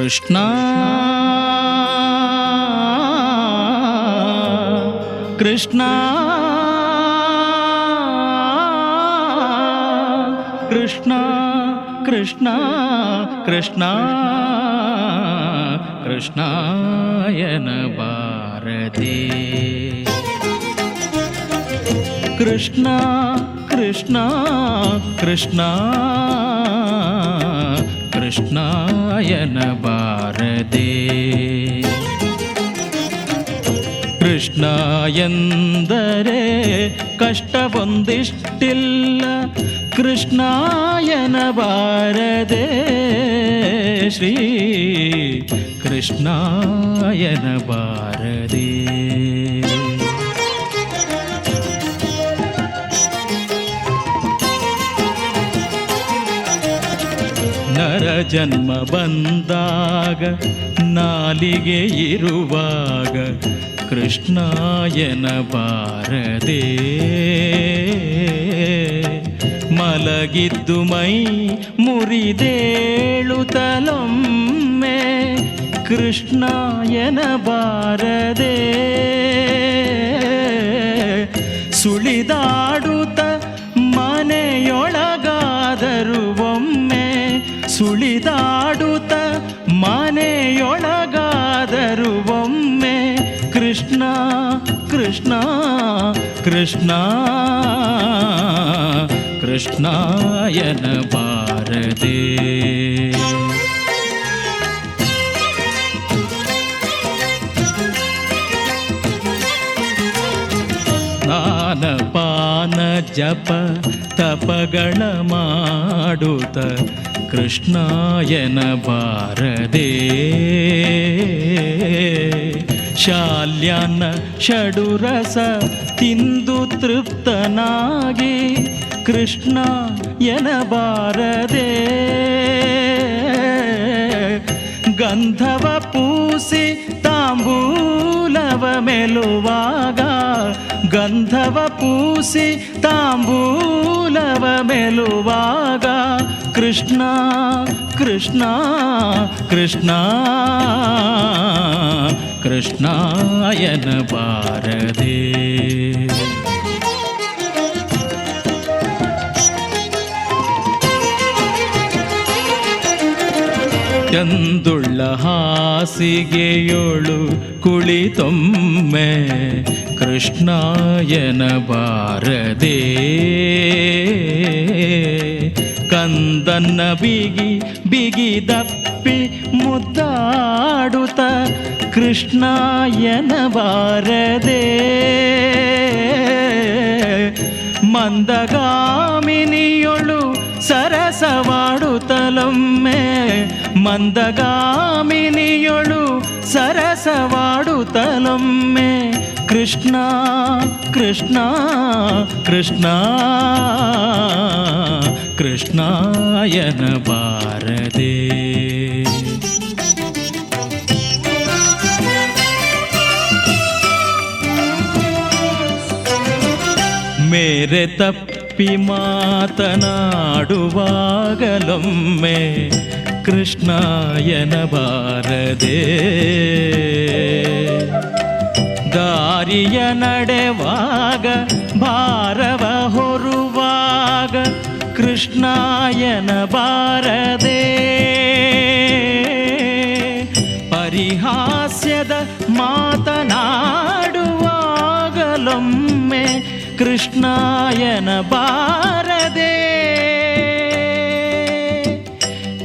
ಕೃಷ್ಣ ಕೃಷ್ಣ ಕೃಷ್ಣ ಕೃಷ್ಣ ಕೃಷ್ಣ ಕೃಷ್ಣಾಯನ ಬಾರದೆ ಕೃಷ್ಣ ಕೃಷ್ಣ ಕೃಷ್ಣ कृष्णायन भारदे कृष्णायन्दरे कष्टवन्दिष्टिल्ल कृष्णायन भारदे श्री कृष्णायन भारदे ನರ ಜನ್ಮ ಬಂದಾಗ ನಾಲಿಗೆ ಇರುವಾಗ ಕೃಷ್ಣಾಯನ ಬಾರದೆ ಮಲಗಿದ್ದು ಮೈ ಮುರಿದೇಳುತ್ತಲೊಮ್ಮೆ ಕೃಷ್ಣಾಯನ ಬಾರದೆ ಕೃಷ್ಣ ಕೃಷ್ಣ ಕೃಷ್ಣ ಕೃಷ್ಣಾಯನ ಬಾರದೆ ನಾನ ಪಾನ ಜಪ ತಪಗಳ ಮಾಡುತ್ತ ಕೃಷ್ಣಾಯನ ಬಾರದೆ ಶಾಲ್ಯಾನ್ನ ಷಡುರಸ ತಿಂದು ತೃಪ್ತನಾಗಿ ಕೃಷ್ಣ ಎನಬಾರದೆ ಗಂಧವ ಪೂಸಿ ತಾಂಬೂಲವ ಮೆಲುವಾಗ ಗಂಧವ ಪೂಸಿ ತಾಂಬೂಲವ ಮೆಲುವಾಗ ಕೃಷ್ಣ ಕೃಷ್ಣ ಕೃಷ್ಣ ಕೃಷ್ಣಾಯನ ಬಾರದೆ. ಚಂದುಳ್ಳ ಹಾಸಿಗೆಯೋಳು ಕುಳಿತೊಮ್ಮೆ ಕೃಷ್ಣಾಯನ ಬಾರದೆ. ಕಂದನ್ನ ಬಿಗಿ ಬಿಗಿದಪ್ಪಿ ಮುದ್ದಾಡುತ್ತ ಕೃಷ್ಣಾಯನ ಬಾರದೆ ಮಂದಗಾಮಿನಿಯೊಳು ಸರಸವಾಡುತ್ತಲೊಮ್ಮೆ ಮಂದಗಾಮಿನಿಯೊಳು ಸರಸವಾಡುತ್ತಲೊಮ್ಮೆ ಕೃಷ್ಣ ಕೃಷ್ಣ ಕೃಷ್ಣ ಕೃಷ್ಣಾಯನ ಬಾರದೆ. ಮೇರೆ ತಪ್ಪಿ ಮಾತನಾಡುವಾಗಲೊಮ್ಮೆ ಕೃಷ್ಣಾಯನ ಬಾರದೆ. ದಾರಿಯ ನಡೆವಾಗ ಭಾರವ ಹೊರುವಾಗ कृष्णाय न भारदे परिहास्यद मातनाडुवागलम्मे कृष्णाय न भारदे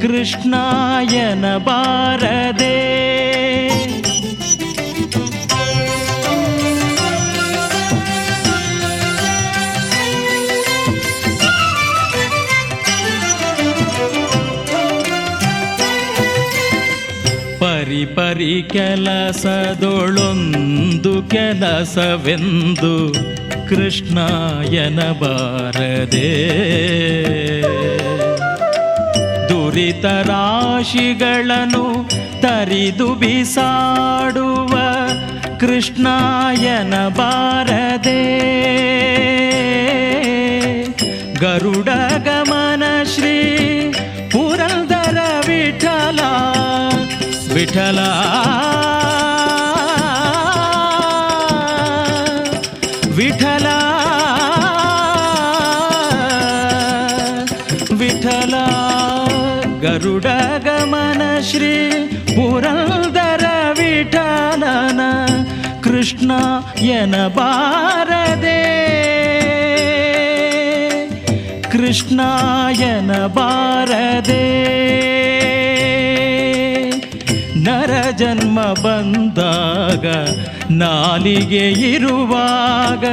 कृष्णाय न भारदे ಪರಿ ಪರಿ ಕೆಲಸದೊಳೊಂದು ಕೆಲಸವೆಂದು ಕೃಷ್ಣಾಯನ ಬಾರದೆ. ದುರಿತ ರಾಶಿಗಳನ್ನು ತರಿದು ಬಿಸಾಡುವ ಕೃಷ್ಣಾಯನ ಬಾರದೆ. ಗರುಡ ಗಮನ ಶ್ರೀ ಪುರಂದರ ವಿಠಲ விட்டலா? விட்டலா? விட்டலா? கருட கமன ஸ்ரீ புரந்தர விட்டலன கிருஷ்ணா என பாரதே. कृष्णाय न भारदे ನರ ಜನ್ಮ ಬಂದಾಗ ನಾಲಿಗೆ ಇರುವಾಗ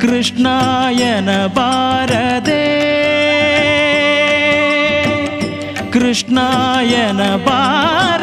ಕೃಷ್ಣಾಯನ ಬಾರದೆ. ಕೃಷ್ಣಾಯನ ಬಾರ